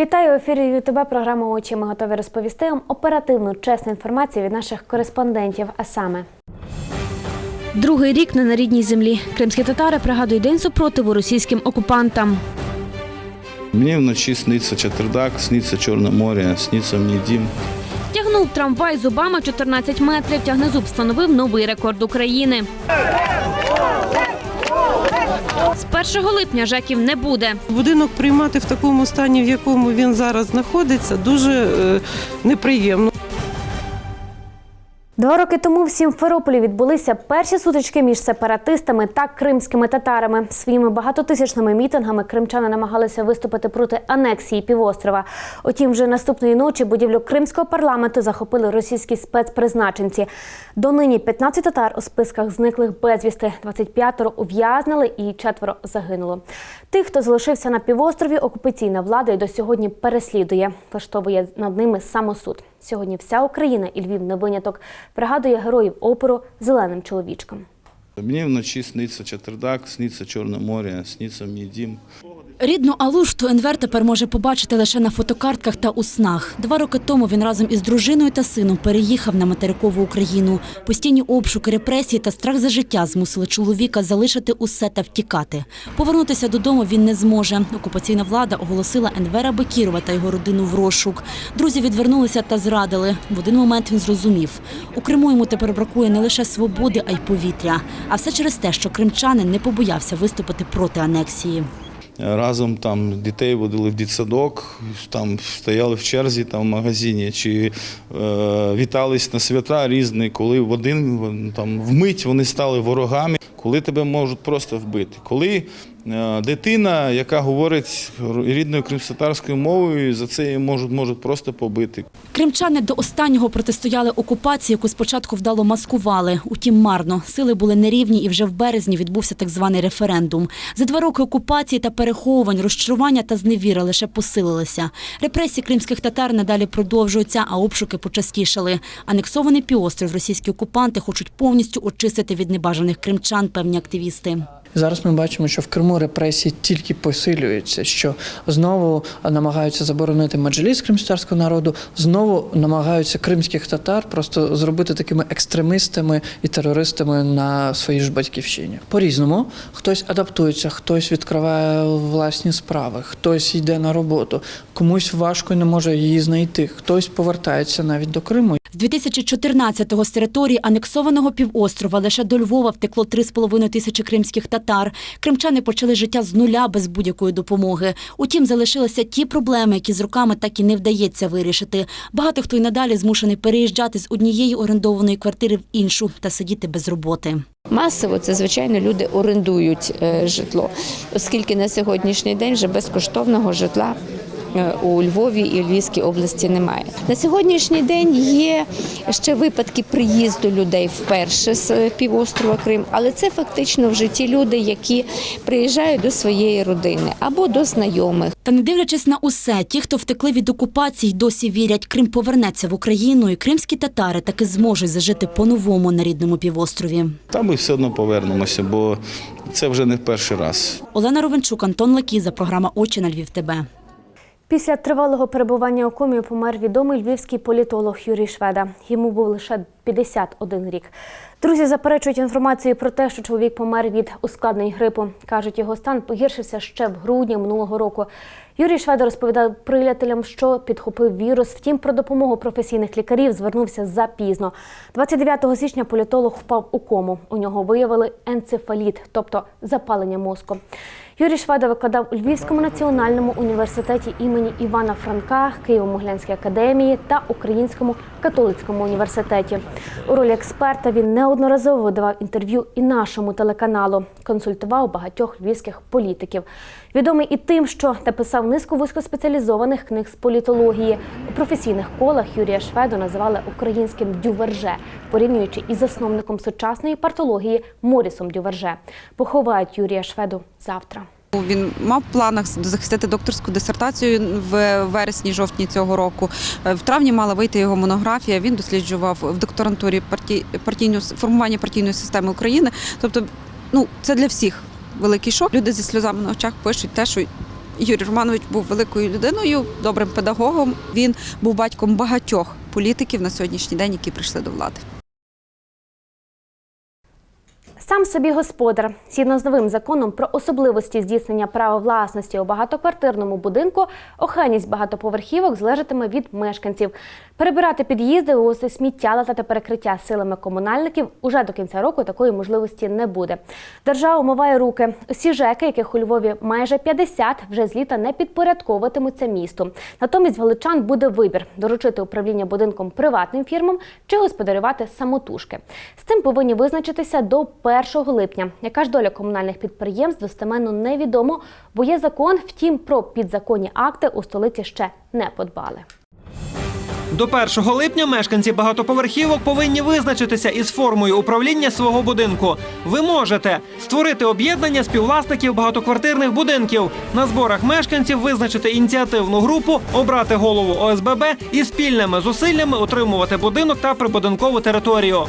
Вітаю у ефірі ЮТБ програма Очі. Ми готові розповісти вам оперативну чесну інформацію від наших кореспондентів. А саме другий рік не на рідній землі. Кримські татари пригадують день супротиву російським окупантам. Мне в ночи снится Чатрдак, снится Черное море, снится мне Дим. Тягнув трамвай зубами 14 метрів. Тягнезуб встановив новий рекорд України. З 1 липня жеків не буде. Будинок приймати в такому стані, в якому він зараз знаходиться, дуже е, неприємно. Два роки тому в Сімферополі відбулися перші сутички між сепаратистами та кримськими татарами. Своїми багатотисячними мітингами кримчани намагалися виступити проти анексії півострова. Утім, вже наступної ночі будівлю кримського парламенту захопили російські спецпризначенці. Донині 15 татар у списках зниклих безвісти, 25 ув'язнили і четверо загинуло. Тих, хто залишився на півострові, окупаційна влада й до сьогодні переслідує, влаштовує над ними самосуд. Сьогодні вся Україна і Львів не виняток пригадує героїв опору зеленим чоловічкам. Мені вночі сниться Чатердак, сниться Чорне море, сниться мій Дим. Рідну Алушту Енвер тепер може побачити лише на фотокартках та у снах. Два роки тому він разом із дружиною та сином переїхав на материкову Україну. Постійні обшуки, репресії та страх за життя змусили чоловіка залишити усе та втікати. Повернутися додому він не зможе. Окупаційна влада оголосила Енвера Бекірова та його родину в розшук. Друзі відвернулися та зрадили. В один момент він зрозумів. У Криму йому тепер бракує не лише свободи, а й повітря. А все через те, що кримчанин не побоявся виступити проти анексії. Разом там дітей водили в дитсадок, там стояли в черзі там, в магазині, чи е, вітались на свята різні, коли в один там, вмить вони стали ворогами, коли тебе можуть просто вбити. Коли дитина, яка говорить рідною кримськотарською мовою, за це її можуть, можуть просто побити. Кримчани до останнього протистояли окупації, яку спочатку вдало маскували. Утім, марно. Сили були нерівні і вже в березні відбувся так званий референдум. За два роки окупації та переховувань, розчарування та зневіра лише посилилися. Репресії кримських татар надалі продовжуються, а обшуки почастішали. Анексований півострів російські окупанти хочуть повністю очистити від небажаних кримчан певні активісти. Зараз ми бачимо, що в Криму репресії тільки посилюються, що знову намагаються заборонити меджліс кримськотарського народу, знову намагаються кримських татар просто зробити такими екстремистами і терористами на своїй ж батьківщині. По-різному хтось адаптується, хтось відкриває власні справи, хтось йде на роботу, комусь важко і не може її знайти, хтось повертається навіть до Криму. З 2014-го з території анексованого півострова лише до Львова втекло 3,5 тисячі кримських татар. Кримчани почали життя з нуля без будь-якої допомоги. Утім, залишилися ті проблеми, які з роками так і не вдається вирішити. Багато хто й надалі змушений переїжджати з однієї орендованої квартири в іншу та сидіти без роботи. Масово це звичайно люди орендують е, житло, оскільки на сьогоднішній день вже безкоштовного житла. Е, У Львові і Львівській області немає. На сьогоднішній день є ще випадки приїзду людей вперше з е, півострова Крим, але це фактично вже ті люди, які приїжджають до своєї родини або до знайомих. Та не дивлячись на усе, ті, хто втекли від окупації, досі вірять, Крим повернеться в Україну, і кримські татари таки зможуть зажити по-новому на рідному півострові. Там ми все одно повернемося, бо це вже не в перший раз. Олена Ровенчук, Антон Лакіза, програма Очі на Львів. ТБ. Після тривалого перебування у комі помер відомий львівський політолог Юрій Шведа. Йому був лише 51 рік. Друзі заперечують інформацію про те, що чоловік помер від ускладнень грипу. Кажуть, його стан погіршився ще в грудні минулого року. Юрій Шведа розповідав приятелям, що підхопив вірус. Втім, про допомогу професійних лікарів звернувся запізно. 29 січня політолог впав у кому. У нього виявили енцефаліт, тобто запалення мозку. Юрій Шведа викладав у Львівському національному університеті імені Івана Франка, Києво-Могилянській академії та Українському католицькому університеті. У ролі експерта він неодноразово давав інтерв'ю і нашому телеканалу, консультував багатьох львівських політиків. Відомий і тим, що написав низку вузькоспеціалізованих книг з політології. У професійних колах Юрія Шведу називали українським дюверже, порівнюючи із засновником сучасної партології Морісом Дюверже. Поховають Юрія Шведу завтра. Він мав в планах захистити докторську дисертацію в вересні-жовтні цього року. Е, В травні мала вийти його монографія. Він досліджував в докторантурі парті... партійну формування партійної системи України. Тобто, ну це для всіх великий шок. Люди зі сльозами на очах пишуть те, що Юрій Романович був великою людиною, добрим педагогом. Він був батьком багатьох політиків на сьогоднішній день, які прийшли до влади. Сам собі господар. Згідно з новим законом про особливості здійснення права власності у багатоквартирному будинку, охайність багатоповерхівок залежатиме від мешканців. Перебирати під'їзди, вивозити сміття, латати перекриття силами комунальників уже до кінця року такої можливості не буде. Держава умиває руки. Усі ЖЕКи, яких у Львові майже 50, вже з літа не підпорядковуватимуться місту. Натомість галичан буде вибір доручити управління будинком приватним фірмам чи господарювати самотужки. З цим повинні визначитися до 1 липня. Яка ж доля комунальних підприємств достеменно невідомо, бо є закон, втім про підзаконні акти у столиці ще не подбали. До 1 липня мешканці багатоповерхівок повинні визначитися із формою управління свого будинку. Ви можете створити об'єднання співвласників багатоквартирних будинків, на зборах мешканців визначити ініціативну групу, обрати голову ОСББ і спільними зусиллями утримувати будинок та прибудинкову територію.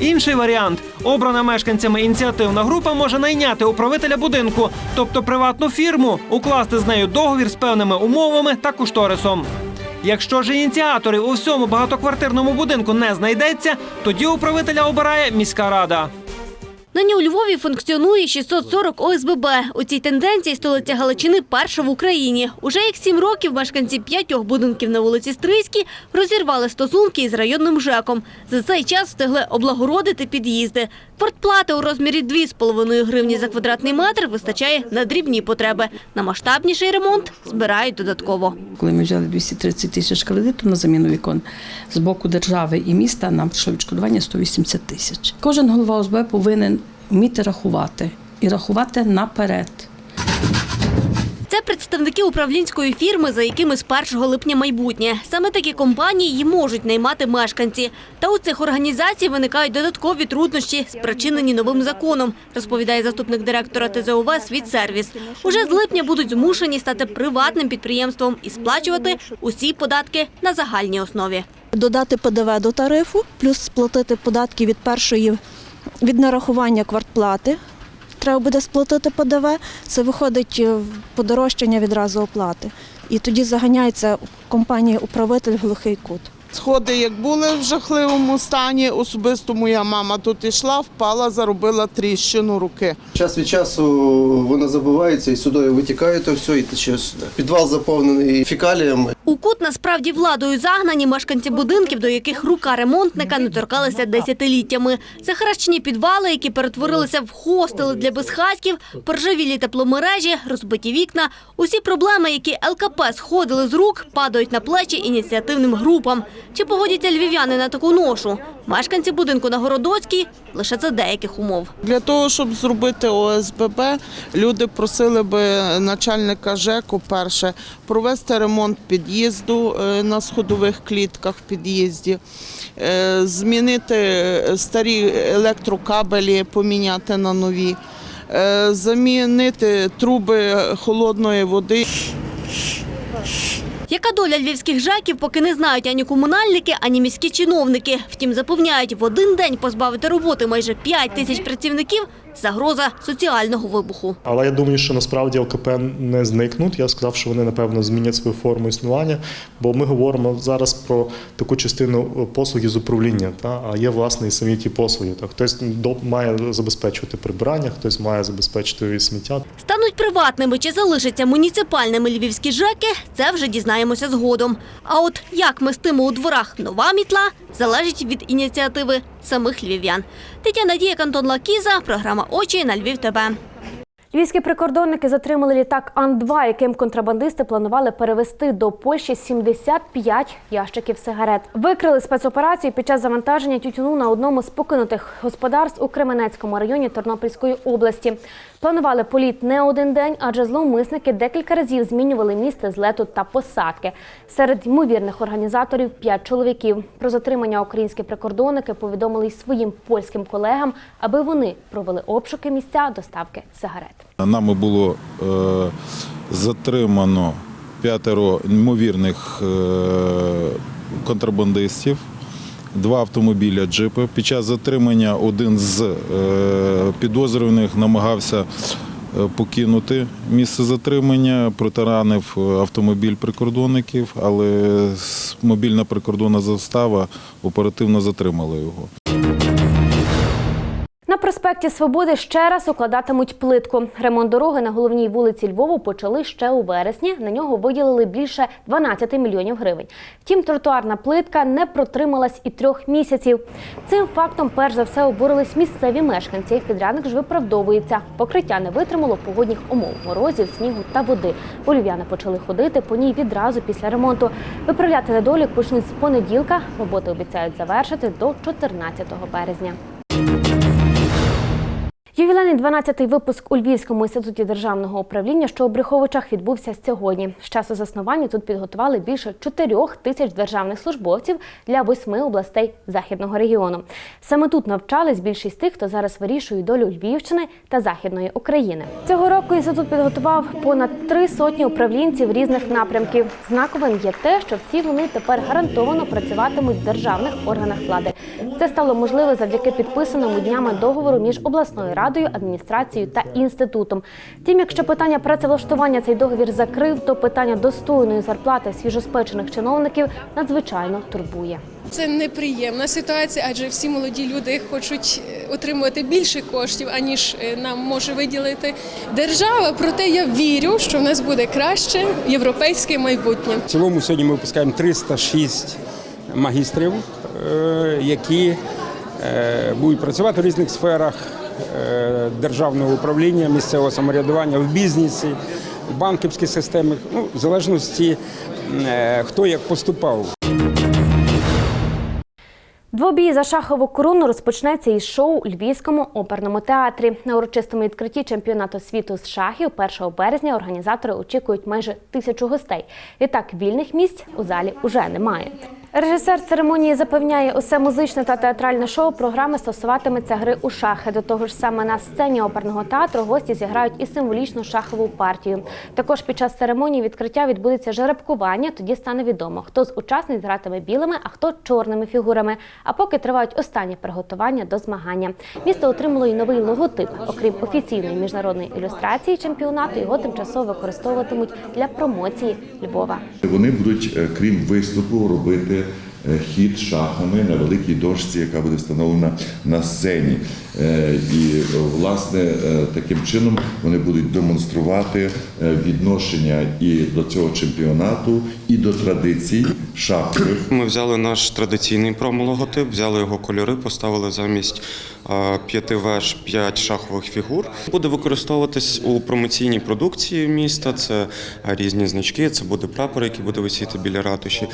Інший варіант обрана мешканцями ініціативна група може найняти управителя будинку, тобто приватну фірму, укласти з нею договір з певними умовами та кошторисом. Якщо ж ініціаторів у всьому багатоквартирному будинку не знайдеться, тоді управителя обирає міська рада. Нині у Львові функціонує 640 ОСББ. У цій тенденції столиця Галичини перша в Україні. Уже як сім років мешканці п'ятьох будинків на вулиці Стрийській розірвали стосунки із районним ЖЕКом. За цей час встигли облагородити під'їзди. Квартплати у розмірі 2,5 гривні за квадратний метр вистачає на дрібні потреби. На масштабніший ремонт збирають додатково. Коли ми взяли 230 тисяч кредиту на заміну вікон з боку держави і міста, нам прийшло відшкодування 180 тисяч. Кожен голова ОСБ повинен вміти рахувати і рахувати наперед. Це представники управлінської фірми, за якими з 1 липня майбутнє. Саме такі компанії і можуть наймати мешканці. Та у цих організацій виникають додаткові труднощі, спричинені новим законом, розповідає заступник директора ТЗОВ «Світсервіс». Уже з липня будуть змушені стати приватним підприємством і сплачувати усі податки на загальній основі. додати ПДВ до тарифу, плюс сплатити податки від першої від нарахування квартплати. Треба буде сплатити ПДВ. Це виходить е, подорожчання відразу оплати. І тоді заганяється компанія управитель в глухий кут. Сходи як були в жахливому стані, особисто моя мама тут ішла, впала, заробила тріщину руки. Час від часу воно забувається і сюди витікає то все і тече сюди. Підвал заповнений фекаліями. У кут насправді владою загнані мешканці будинків, до яких рука ремонтника не торкалася десятиліттями. Захаращені підвали, які перетворилися в хостели для безхатьків, поржавілі тепломережі, розбиті вікна. Усі проблеми, які ЛКП сходили з рук, падають на плечі ініціативним групам. Чи погодяться львів'яни на таку ношу? Мешканці будинку на Городоцькій лише за деяких умов. Для того, щоб зробити ОСББ, люди просили би начальника ЖЕКу перше провести ремонт під'їзду е, на сходових клітках в під'їзді, е, змінити старі електрокабелі, поміняти на нові, е, замінити труби холодної води. Яка доля львівських жаків, поки не знають ані комунальники, ані міські чиновники. Втім, запевняють, в один день позбавити роботи майже 5 тисяч працівників – загроза соціального вибуху. Але я думаю, що насправді ЛКП не зникнуть. Я сказав, що вони напевно змінять свою форму існування, бо ми говоримо зараз про таку частину послуги з управління. Та а є власне і самі ті послуги. Та хтось має забезпечувати прибирання, хтось має забезпечити сміття. Стануть приватними чи залишаться муніципальними львівські ЖЕКи – це вже дізнаємося згодом. А от як мистиме у дворах нова мітла – залежить від ініціативи самих львів'ян. Тетяна Дія, Антон Лакіза, програма «Очі» на Львів ТБ. Львівські прикордонники затримали літак Ан-2, яким контрабандисти планували перевезти до Польщі 75 ящиків сигарет. Викрили спецоперацію під час завантаження тютюну на одному з покинутих господарств у Кременецькому районі Тернопільської області. Планували політ не один день, адже зловмисники декілька разів змінювали місце злету та посадки. Серед ймовірних організаторів п'ять чоловіків. Про затримання українські прикордонники повідомили й своїм польським колегам, аби вони провели обшуки місця доставки сигарет. Нами було е, затримано п'ятеро ймовірних е, контрабандистів, два автомобіля джипи. Під час затримання один з е, підозрюваних намагався покинути місце затримання, протаранив автомобіль прикордонників, але мобільна прикордонна застава оперативно затримала його. Проспекті Свободи ще раз укладатимуть плитку. Ремонт дороги на головній вулиці Львову почали ще у вересні. На нього виділили більше 12 мільйонів гривень. Втім, тротуарна плитка не протрималась і трьох місяців. Цим фактом перш за все обурились місцеві мешканці. Підрядник ж виправдовується. Покриття не витримало погодних умов морозів, снігу та води. Бо львів'яни почали ходити по ній відразу після ремонту. Виправляти недолік почнуть з понеділка. Роботи обіцяють завершити до 14 березня. Ювілейний 12-й випуск у Львівському інституті державного управління, що у Брюховичах відбувся сьогодні. З часу заснування тут підготували більше 4 тисяч державних службовців для восьми областей західного регіону. Саме тут навчались більшість тих, хто зараз вирішує долю Львівщини та Західної України. Цього року інститут підготував понад три сотні управлінців різних напрямків. Знаковим є те, що всі вони тепер гарантовано працюватимуть в державних органах влади. Це стало можливе завдяки підписаному днями договору між обласною радою, адміністрацією та інститутом. Втім, якщо питання працевлаштування цей договір закрив, то питання достойної зарплати свіжоспечених чиновників надзвичайно турбує. Це неприємна ситуація, адже всі молоді люди хочуть е, отримувати більше коштів, аніж е, нам може виділити держава. Проте я вірю, що в нас буде краще європейське майбутнє. В цілому сьогодні ми випускаємо 306 магістрів, е, які будуть працювати в різних сферах державного управління, місцевого самоврядування, в бізнесі, в банківській системі, ну, в залежності е, хто як поступав. Двобій за шахову корону розпочнеться із шоу у Львівському оперному театрі. На урочистому відкритті чемпіонату світу з шахів 1 березня організатори очікують майже тисячу гостей. Відтак вільних місць у залі уже немає. Режисер церемонії запевняє, усе музичне та театральне шоу програми стосуватиметься гри у шахи. До того ж, саме на сцені оперного театру гості зіграють і символічну шахову партію. Також під час церемонії відкриття відбудеться жеребкування. Тоді стане відомо, хто з учасниць гратиме білими, а хто чорними фігурами. А поки тривають останні приготування до змагання. Місто отримало й новий логотип. Окрім офіційної міжнародної ілюстрації чемпіонату, його тимчасово використовуватимуть для промоції Львова. Вони будуть, е, крім виступу, робити е, хід шахами на великій дошці, яка буде встановлена на сцені. Е, І власне е, таким чином вони будуть демонструвати відношення і до цього чемпіонату, і до традицій шахових. Ми взяли наш традиційний промо-логотип, взяли його кольори, поставили замість п'яти веж п'ять шахових фігур. Буде використовуватись у промоційній продукції міста. Це різні значки, це буде прапор, який буде висіти біля ратуші.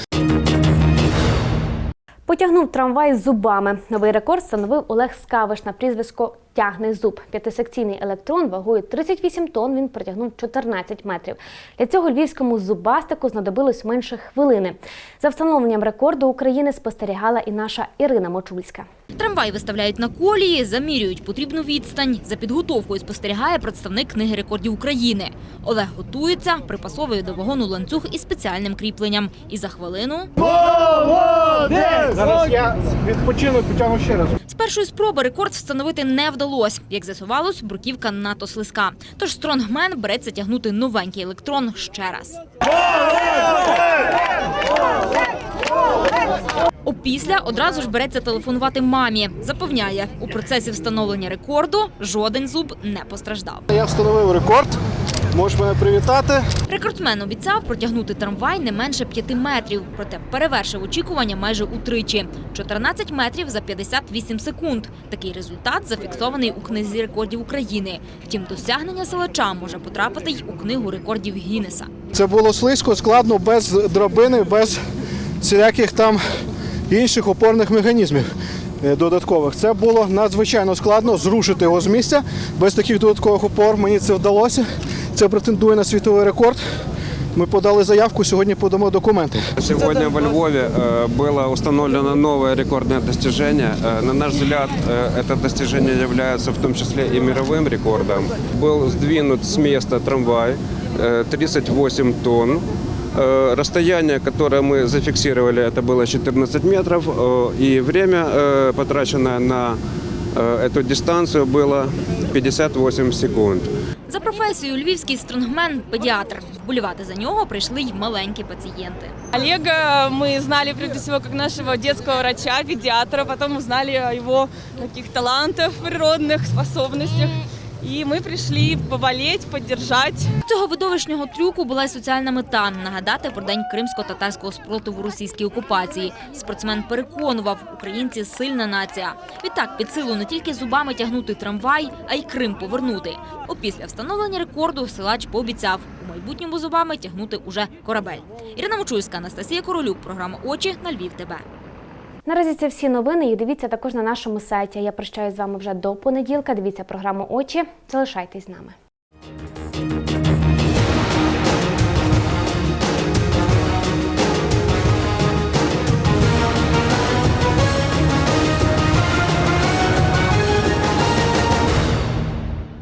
Потягнув трамвай зубами. Новий рекорд становив Олег Скавиш на прізвисько «Тягне зуб». П'ятисекційний електрон вагою 38 тонн він протягнув 14 метрів. Для цього львівському зубастику знадобилось менше хвилини. За встановленням рекорду України спостерігала і наша Ірина Мочульська. Трамвай виставляють на колії, замірюють потрібну відстань. За підготовкою спостерігає представник книги рекордів України. Олег готується, припасовує до вагону ланцюг із спеціальним кріпленням. І за хвилину Зараз я відпочину, потягну ще раз. з першої спроби рекорд встановити не вдалося. Як з'ясувалось, бруківка надто слизька. Тож стронгмен береться тягнути новенький електрон ще раз. Опісля одразу ж береться телефонувати мамі. Запевняє, у процесі встановлення рекорду жоден зуб не постраждав. Я встановив рекорд. Можеш мене привітати. Рекордсмен обіцяв протягнути трамвай не менше 5 метрів, проте перевершив очікування майже утричі – 14 метрів за 58 секунд. Такий результат зафіксований у книзі рекордів України. Втім, досягнення силача може потрапити й у книгу рекордів Гіннеса. Це було слизько, складно, без драбини, без всіляких там інших опорних механізмів е, додаткових. Це було надзвичайно складно зрушити його з місця без таких додаткових опор. Мені це вдалося. Це претендує на світовий рекорд. Ми подали заявку, сьогодні подамо документи. Сегодня во Львове э, было установлено новое рекордное достижение. Э, На наш взгляд, э, это достижение является в том числе и мировым рекордом. Был сдвинут с места трамвай э, 38 тонн. Э, Расстояние, которое мы зафиксировали, это было 14 метров. э, И время, э, потраченное на э, эту дистанцию было 58 секунд. За професією львівський стронгмен – педіатр. Вболівати за нього прийшли й маленькі пацієнти. Олега мы знали прежде всего как нашего детского врача, педиатра, потом узнали о его таких талантах, природных способностях. И мы пришли поболеть, поддержать. Цього видовищного трюку була й соціальна мета – нагадати про день кримсько-татарського спротиву російській окупації. Спортсмен переконував, українці – сильна нація. Відтак під силу не тільки зубами тягнути трамвай, а й Крим повернути. Опісля встановлення рекорду силач пообіцяв у майбутньому зубами тягнути уже корабель. Ірина Мочульська, Анастасія Королюк, програма «Очі» на Львів ТБ. Наразі це всі новини. І дивіться також на нашому сайті. Я прощаюсь з вами вже до понеділка. Дивіться програму Очі. Залишайтесь з нами.